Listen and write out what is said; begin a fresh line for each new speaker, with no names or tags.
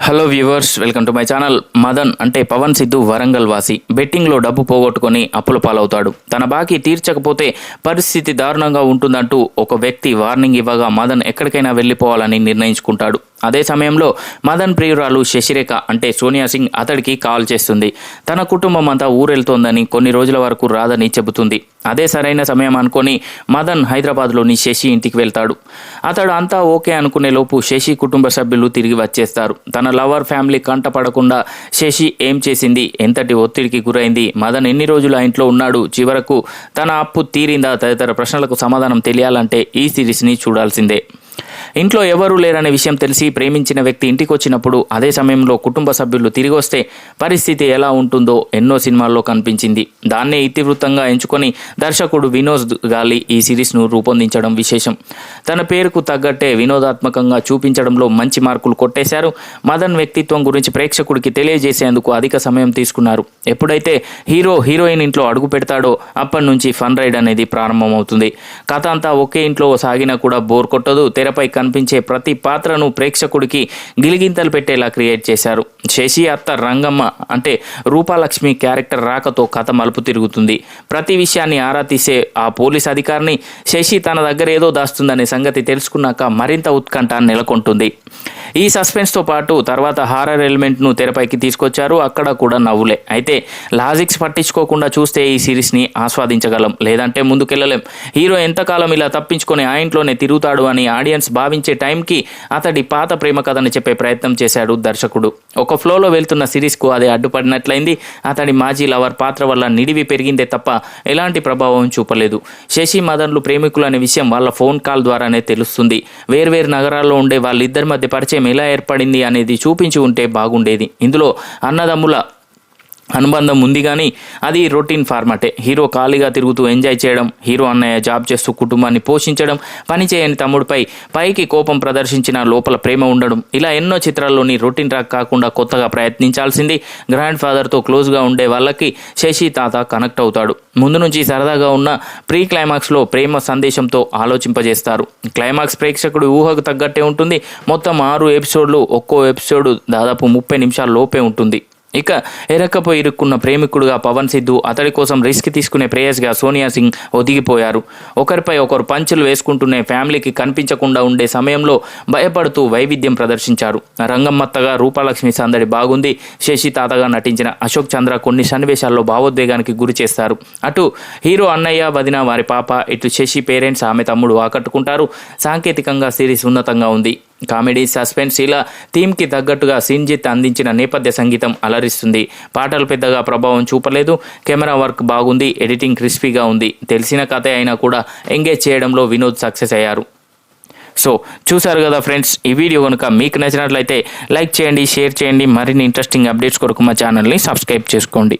Hello viewers welcome to my channel Madan అంటే పవన్ సిద్ధు వరంగల్ వాసి బెట్టింగ్లో డబ్బు పోగొట్టుకొని అప్పుల పాలవుతాడు. తన బాకీ తీర్చకపోతే పరిస్థితి దారుణంగా ఉంటుందంటూ ఒక వ్యక్తి వార్నింగ్ ఇవ్వగా మదన్ ఎక్కడికైనా వెళ్ళిపోవాలని నిర్ణయించుకుంటాడు. అదే సమయంలో మదన్ ప్రియురాలు శశిరేఖ అంటే సోనియా సింగ్ అతడికి కాల్ చేస్తుంది. తన కుటుంబం అంతా ఊరెళ్తోందని కొన్ని రోజుల వరకు రాదని చెబుతుంది. అదే సరైన సమయం అనుకొని మదన్ హైదరాబాద్లోని శశి ఇంటికి వెళ్తాడు. అతడు అంతా ఓకే అనుకునే లోపు శశి కుటుంబ సభ్యులు తిరిగి వచ్చేస్తారు. తన లవర్ ఫ్యామిలీ కంటపడకుండా శశి ఏం చేసింది? ఎంతటి ఒత్తిడికి గురైంది? మదన్ ఎన్ని రోజులు ఆ ఇంట్లో ఉన్నాడు? చివరకు తన అప్పు తీరిందా? తదితర ప్రశ్నలకు సమాధానం తెలియాలంటే ఈ సిరీస్ని చూడాల్సిందే. ఇంట్లో ఎవరూ లేరనే విషయం తెలిసి ప్రేమించిన వ్యక్తి ఇంటికి వచ్చినప్పుడు అదే సమయంలో కుటుంబ సభ్యులు తిరిగి వస్తే పరిస్థితి ఎలా ఉంటుందో ఎన్నో సినిమాల్లో కనిపించింది. దాన్నే ఇతివృత్తంగా ఎంచుకొని దర్శకుడు వినోద్ గాలి ఈ సిరీస్ను రూపొందించడం విశేషం. తన పేరుకు తగ్గట్టే వినోదాత్మకంగా చూపించడంలో మంచి మార్కులు కొట్టేశారు. మదన్ వ్యక్తిత్వం గురించి ప్రేక్షకుడికి తెలియజేసేందుకు అధిక సమయం తీసుకున్నారు. ఎప్పుడైతే హీరో హీరోయిన్ ఇంట్లో అడుగు పెడతాడో అప్పటి నుంచి ఫన్ రైడ్ అనేది ప్రారంభమవుతుంది. కథ అంతా ఒకే ఇంట్లో సాగినా కూడా బోర్ కొట్టదు. తెర తెరపై కనిపించే ప్రతి పాత్రను ప్రేక్షకుడికి గిలిగింతలు పెట్టేలా క్రియేట్ చేశారు. శశి అత్త రంగమ్మ అంటే రూపాలక్ష్మి క్యారెక్టర్ రాకతో కథ మలుపు తిరుగుతుంది. ప్రతి విషయాన్ని ఆరా తీసే ఆ పోలీస్ అధికారిని శశి తన దగ్గర ఏదో దాస్తుందనే సంగతి తెలుసుకున్నాక మరింత ఉత్కంఠ నెలకొంటుంది. ఈ సస్పెన్స్తో పాటు తర్వాత హారర్ ఎలిమెంట్ను తెరపైకి తీసుకొచ్చారు. అక్కడ కూడా నవ్వులే. అయితే లాజిక్స్ పట్టించుకోకుండా చూస్తే ఈ సిరీస్ని ఆస్వాదించగలం. లేదంటే ముందుకెళ్ళలేం. హీరో ఎంతకాలం ఇలా తప్పించుకొని ఆ ఇంట్లోనే తిరుగుతాడు అని ఆడియన్స్ భావించే టైంకి అతడి పాత ప్రేమ కథని చెప్పే ప్రయత్నం చేశాడు దర్శకుడు. ఒక ఫ్లోలో వెళ్తున్న సిరీస్కు అది అడ్డుపడినట్లయింది. అతడి మాజీ లవర్ పాత్ర వల్ల నిడివి పెరిగిందే తప్ప ఎలాంటి ప్రభావం చూపలేదు. శశి మదన్లు ప్రేమికులు అనే విషయం వాళ్ళ ఫోన్ కాల్ ద్వారానే తెలుస్తుంది. వేర్వేరు నగరాల్లో ఉండే వాళ్ళిద్దరి మధ్య పరిచయం ఎలా ఏర్పడింది అనేది చూపించి ఉంటే బాగుండేది. ఇందులో అన్నదమ్ముల అనుబంధం ఉంది కానీ అది రొటీన్ ఫార్మాటే. హీరో ఖాళీగా తిరుగుతూ ఎంజాయ్ చేయడం హీరో అన్నయ్య జాబ్ చేస్తూ కుటుంబాన్ని పోషించడం పని చేయని తమ్ముడిపై పైకి కోపం ప్రదర్శించిన లోపల ప్రేమ ఉండడం ఇలా ఎన్నో చిత్రాల్లోని రొటీన్ రాక్ కాకుండా కొత్తగా ప్రయత్నించాల్సింది గ్రాండ్ ఫాదర్తో క్లోజ్గా ఉండే వాళ్ళకి శశి తాత కనెక్ట్ అవుతాడు. ముందు నుంచి సరదాగా ఉన్న ప్రీ క్లైమాక్స్లో ప్రేమ సందేశంతో ఆలోచింపజేస్తారు. క్లైమాక్స్ ప్రేక్షకుడు ఊహకు తగ్గట్టే ఉంటుంది. మొత్తం ఆరు ఎపిసోడ్లు ఒక్కో ఎపిసోడ్ దాదాపు ముప్పై నిమిషాల లోపే ఉంటుంది. ఇక ఎరక్కపోయి ఇరుక్కున్న ప్రేమికుడుగా పవన్ సిద్ధు అతడి కోసం రిస్క్ తీసుకునే ప్రేయస్గా సోనియా సింగ్ ఒదిగిపోయారు. ఒకరిపై ఒకరు పంచులు వేసుకుంటూనే ఫ్యామిలీకి కనిపించకుండా ఉండే సమయంలో భయపడుతూ వైవిధ్యం ప్రదర్శించారు. రంగమ్మత్తగా రూపాలక్ష్మి సందడి బాగుంది. శశి తాతగా నటించిన అశోక్ చంద్ర కొన్ని సన్నివేశాల్లో భావోద్వేగానికి గురి చేస్తారు. అటు హీరో అన్నయ్య వదిన వారి పాప ఇటు శశి పేరెంట్స్ ఆమె తమ్ముడు ఆకట్టుకుంటారు. సాంకేతికంగా సిరీస్ ఉన్నతంగా ఉంది. కామెడీ సస్పెన్స్ ఇలా థీమ్కి తగ్గట్టుగా సింజిత్ అందించిన నేపథ్య సంగీతం అలరిస్తుంది. పాటలు పెద్దగా ప్రభావం చూపలేదు. కెమెరా వర్క్ బాగుంది. ఎడిటింగ్ క్రిస్పీగా ఉంది. తెలిసిన కథ అయినా కూడా ఎంగేజ్ చేయడంలో వినోద్ సక్సెస్ అయ్యారు. సో చూసారు కదా ఫ్రెండ్స్ ఈ వీడియో కనుక మీకు నచ్చినట్లయితే లైక్ చేయండి షేర్ చేయండి. మరిన్ని ఇంట్రెస్టింగ్ అప్డేట్స్ కొరకు మా ఛానల్ని సబ్స్క్రైబ్ చేసుకోండి.